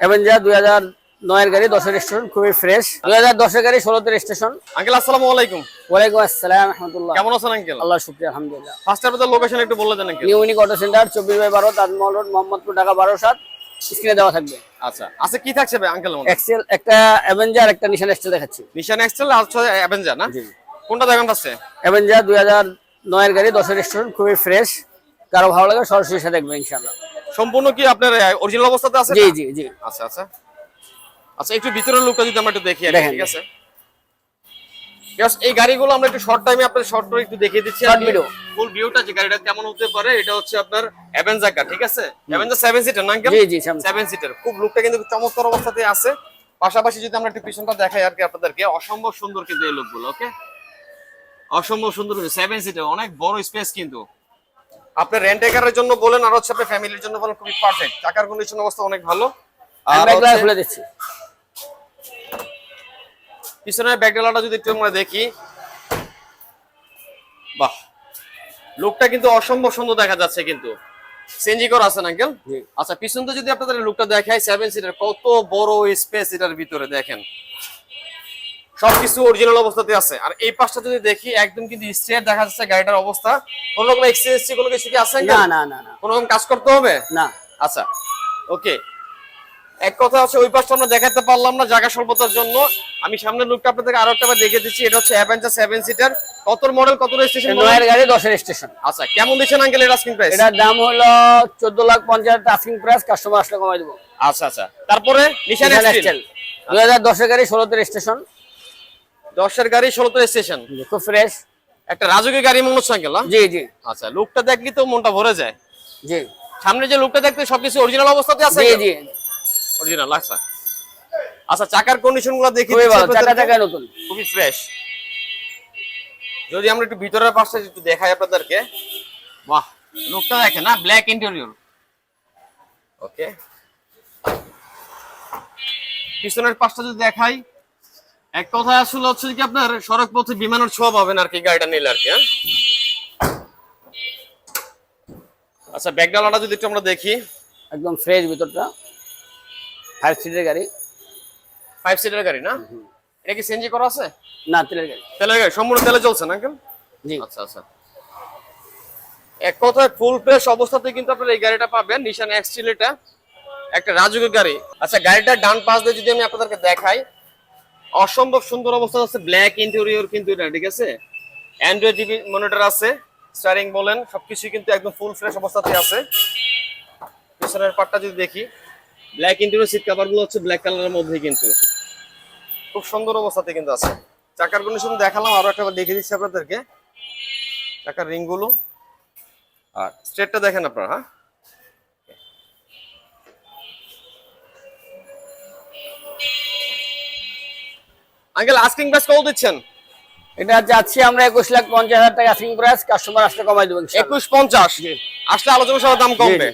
Avenger দুই হাজার নয়ের গাড়ি দশের স্টেশন খুবই ফ্রেশ দুই হাজার দশের গাড়ি ষোলোতে স্টেশন আঙ্কেল আসসালামু আলাইকুম। ওয়ালাইকুম আসসালাম কেমন আছেন আঙ্কেল? আল্লাহ শুক্রিয়া আলহামদুলিল্লাহ। ফার্স্ট আপনাদের লোকেশন একটু বলে দেন uncle. New unique auto centre চব্বিশ বাই বারো তাজমহল রোড মোহাম্মদপুর ঢাকা বারো সাত স্ক্রিনে দেওয়া থাকবে। আচ্ছা আচ্ছা কি থাকছে ভাই আঙ্কেল এক্সেল একটা অ্যাভেঞ্জার একটা নিশান এক্সেল দেখাচ্ছি। নিশান এক্সেল আর হচ্ছে অ্যাভেঞ্জার না? কোনটা দেখান আছে? অ্যাভেঞ্জার দুই হাজার নয়ের গাড়ি দশের স্টেশন খুবই ফ্রেশ কারও ভালো লাগে সরাসরি সাথে দেখবে ইনশাল্লাহ সম্পূর্ণ কি আপনার অরিজিনাল অবস্থাতে আছে জি জি জি। আচ্ছা আচ্ছা। আচ্ছা একটু ভিতরের লুকটা যদি আমরা একটু দেখি। ঠিক আছে? এই গাড়িগুলো আমরা একটু শর্ট টাইমে আপনাদের শর্ট করে একটু দেখিয়ে দিচ্ছি Short video। ফুল ভিউটা যে গাড়িটা কেমন হতে পারে এটা হচ্ছে আপনার অ্যাভেঞ্জার কার ঠিক আছে? অ্যাভেঞ্জার সেভেন সিটার না জি জি সামনে। সেভেন সিটার খুব লুকটা কিন্তু চমৎকার অবস্থাতে আছে। পাশাপাশি যদি আমরা একটু পিছনটা দেখাই আর কি আপনাদেরকে অসম্ভব সুন্দর কিন্তু এই লুকগুলো ওকে অসম্ভব সুন্দর সেভেন সিটার অনেক বড় স্পেস কিন্তু। আপনার রেন্টেকারের জন্য বলেন আর হচ্ছে আপনার ফ্যামিলির জন্য বলেন খুবই পারফেক্ট টাকার কন্ডিশন অবস্থা অনেক ভালো। আর খুলে দিচ্ছি। পিছনের ব্যাকডালাটা যদি একটু আমরা দেখি। বাহ। লুকটা কিন্তু অসম্ভব সুন্দর দেখা যাচ্ছে কিন্তু। সিএনজি করা আছে না আঙ্কেল আচ্ছা পিছন তো যদি আপনাদের লুকটা দেখাই সেভেন সিটার কত বড় স্পেস এটার ভিতরে দেখেন। সবকিছু অরিজিনাল অবস্থাতে আছে। আর এই পাশটা যদি দেখি একদম কিন্তু স্ট্রেট দেখা যাচ্ছে গাড়িটার অবস্থা। কোনো রকম এক্সিডেন্সি কোনো কিছু কি আছে না না না কোনো রকম কাজ করতে হবে? না। আচ্ছা ওকে এক কথা হচ্ছে ওই পাশটা আমরা দেখাতে পারলাম না জায়গা স্বল্পতার জন্য। আমি সামনের লুকটা আপনাদেরকে আরও একটা বার দেখে দিচ্ছি এটা হচ্ছে অ্যাভেঞ্জার সেভেন সিটার কত মডেল কত রেজিস্ট্রেশন নয়ের গাড়ি দশের স্টেশন আচ্ছা কেমন দিচ্ছেন আঙ্কেল এর আস্কিং প্রাইস এটার দাম হলো চোদ্দ লাখ পঞ্চাশ আস্কিং প্রাইস কাস্টমার আসলে কমাই দেবো। আচ্ছা আচ্ছা। তারপরে নিশান এক্সটেল দুই হাজার দশের গাড়ি ষোলোতে স্টেশন দশের গাড়ি ষোলোতে স্টেশন খুব ফ্রেশ একটা রাজকীয় গাড়ি হচ্ছে আঙ্কেল জি জি। আচ্ছা লুকটা দেখলি তো মনটা ভরে যায়। জি। সামনে যে লুকটা দেখতে সবকিছু অরিজিনাল অবস্থাতে আছে? জি জি। অরিজিনাল আচ্ছা। আচ্ছা চাকার কন্ডিশনগুলো দেখি খুবই ভালো চাকা চাকা নতুন। খুবই ফ্রেশ যদি আমরা একটু ভিতরের পাশটা একটু দেখাই আপনাদেরকে। বাহ লুকটা দেখেন না? ব্ল্যাক ইন্টেরিয়র ওকে পিছনের পাশটা যদি দেখাই এক কথা আসলে হচ্ছে কি আপনার সড়ক পথে বিমানের ছোঁয়া পাবেন আর কি গাড়িটা নিলে আর কি হ্যাঁ? আচ্ছা ব্যাকডালাটা যদি একটু আমরা দেখি। একদম ফ্রেশ ভিতরটা। ফাইভ সিটের গাড়ি। ফাইভ সিটার গাড়ি না? এটা কি সিএনজি করা আছে? না তেলের গাড়ি। তেলের গাড়ি সম্পূর্ণ তেলে চলছে না কেন? জি। আচ্ছা আচ্ছা। এক কথায় ফুল ফ্রেশ অবস্থাতে কিন্তু আপনারা এই গাড়িটা পাবেন নিশান এক্সটিল এটা একটা রাজুকের গাড়ি। আচ্ছা গাড়িটার ডান পাশ দিয়ে যদি আমি আপনাদেরকে দেখাই অসম্ভব সুন্দর অবস্থা আছে ব্ল্যাক ইন্টেরিয়র কিন্তু এটা, ঠিক আছে? অ্যান্ড্রয়েড টিভি মনিটর আছে স্টারিং বলেন সবকিছু কিন্তু একদম ফুল ফ্রেশ অবস্থাতে আছে। পিছনের পার্টটা যদি দেখি ব্ল্যাক ইন্টেরিয়র সিট কভারগুলো হচ্ছে ব্ল্যাক কালারের মধ্যে কিন্তু। খুব সুন্দর অবস্থাতে কিন্তু আছে। চাকার কন্ডিশন দেখালাম, আরও একটা দেখে দিচ্ছি আপনাদেরকে। চাকার রিংগুলো। আর স্ট্রেটটা দেখেন আপনারা হ্যাঁ? আঙ্কেল আস্কিং প্রাইস কত দিচ্ছেন এটা যাচ্ছি আমরা একুশ লাখ পঞ্চাশ হাজার টাকা আস্কিং প্রাইস কাস্টমার আসলে কমাই দেবো ইনশাআল্লাহ। একুশ পঞ্চাশ আসলে আলোচনা সবার দাম কমবে।